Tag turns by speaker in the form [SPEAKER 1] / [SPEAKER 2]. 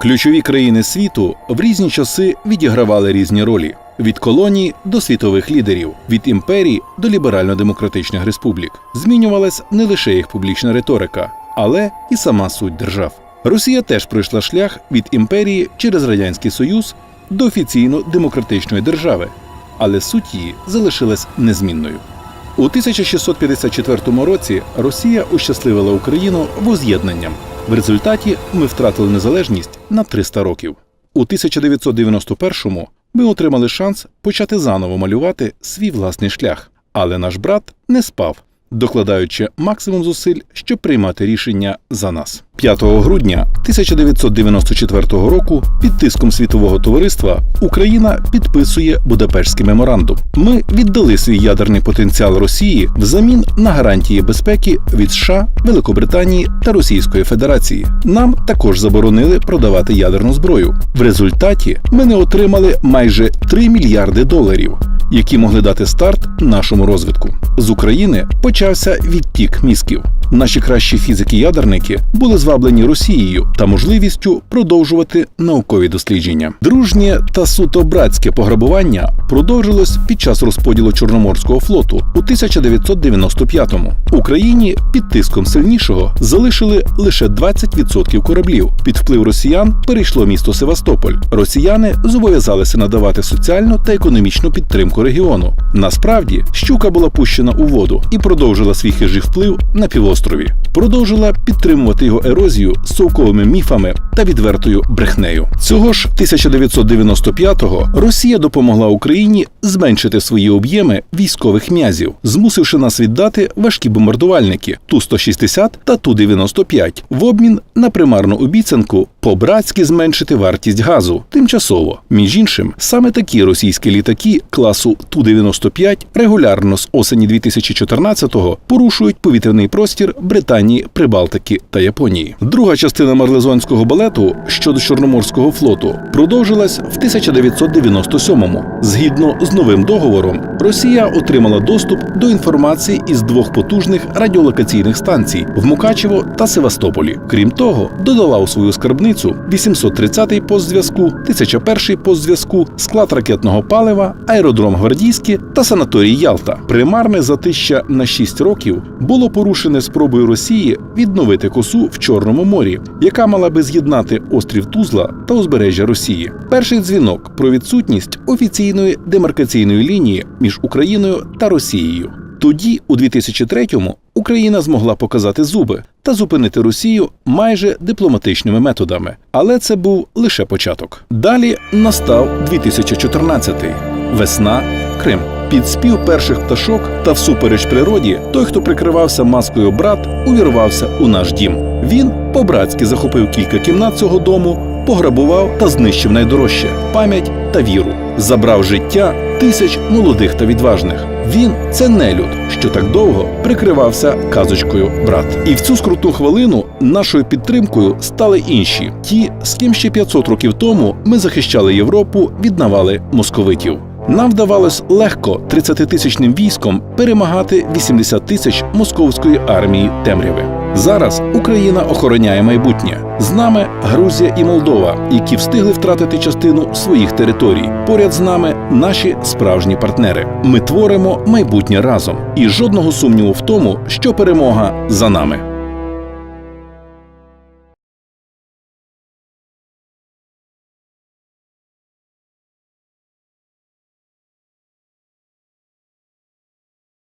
[SPEAKER 1] Ключові країни світу в різні часи відігравали різні ролі: від колоній до світових лідерів, від імперій до ліберально-демократичних республік. Змінювалась не лише їх публічна риторика, але і сама суть держав. Росія теж пройшла шлях від імперії через радянський союз до офіційно демократичної держави, але суть її залишилась незмінною. У 1654 році Росія ущасливила Україну воз'єднанням. В результаті ми втратили незалежність на 300 років. У 1991-му ми отримали шанс почати заново малювати свій власний шлях, але наш брат не спав, докладаючи максимум зусиль, щоб приймати рішення за нас. 5 грудня 1994 року під тиском світового товариства Україна підписує Будапештський меморандум. Ми віддали свій ядерний потенціал Росії взамін на гарантії безпеки від США, Великобританії та Російської Федерації. Нам також заборонили продавати ядерну зброю. В результаті ми не отримали майже 3 мільярди доларів. Які могли дати старт нашому розвитку з України почався відтік мізків. Наші кращі фізики-ядерники були зваблені Росією та можливістю продовжувати наукові дослідження. Дружнє та суто братське пограбування продовжилось під час розподілу Чорноморського флоту у 1995-му. Україні під тиском сильнішого залишили лише 20% кораблів. Під вплив росіян перейшло місто Севастополь. Росіяни зобов'язалися надавати соціальну та економічну підтримку регіону. Насправді щука була пущена у воду і продовжила свій хижий вплив на півострові. Продовжила підтримувати його ерозію совковими міфами та відвертою брехнею. Цього ж 1995-го Росія допомогла Україні зменшити свої об'єми військових м'язів, змусивши нас віддати важкі бомбардувальники Ту-160 та Ту-95 в обмін на примарну обіцянку по-братськи зменшити вартість газу тимчасово. Між іншим, саме такі російські літаки класу Ту-95 регулярно з осені 2014-го порушують повітряний простір Британії, Прибалтики та Японії. Друга частина марлезонського балету щодо Чорноморського флоту продовжилась в 1997-му. Згідно з новим договором, Росія отримала доступ до інформації із двох потужних радіолокаційних станцій в Мукачево та Севастополі. Крім того, додала у свою скарбницю 830-й постзв'язку, 1001-й постзв'язку, склад ракетного палива, аеродром Гвардійське та санаторій Ялта. Примарне затища на 6 років було порушене спробою Росії відновити косу в Чорному морі, яка мала би з'єднати острів Тузла та узбережжя Росії. Перший дзвінок про відсутність офіційної демаркаційної лінії між Україною та Росією. Тоді, у 2003-му, Україна змогла показати зуби та зупинити Росію майже дипломатичними методами. Але це був лише початок. Далі настав 2014-й. весна, Крим. Під спів перших пташок та всупереч природі, той, хто прикривався маскою брат, увірвався у наш дім. Він по-братськи захопив кілька кімнат цього дому, пограбував та знищив найдорожче пам'ять та віру, забрав життя тисяч молодих та відважних. Він це нелюд, що так довго прикривався казочкою брат. І в цю скрутну хвилину нашою підтримкою стали інші, ті, з ким ще 500 років тому ми захищали Європу від навали московитів. Нам вдавалось легко 30-тисячним військом перемагати 80 тисяч московської армії темряви. Зараз Україна охороняє майбутнє. З нами Грузія і Молдова, які встигли втратити частину своїх територій. Поряд з нами наші справжні партнери. Ми творимо майбутнє разом, і жодного сумніву в тому, що перемога за нами.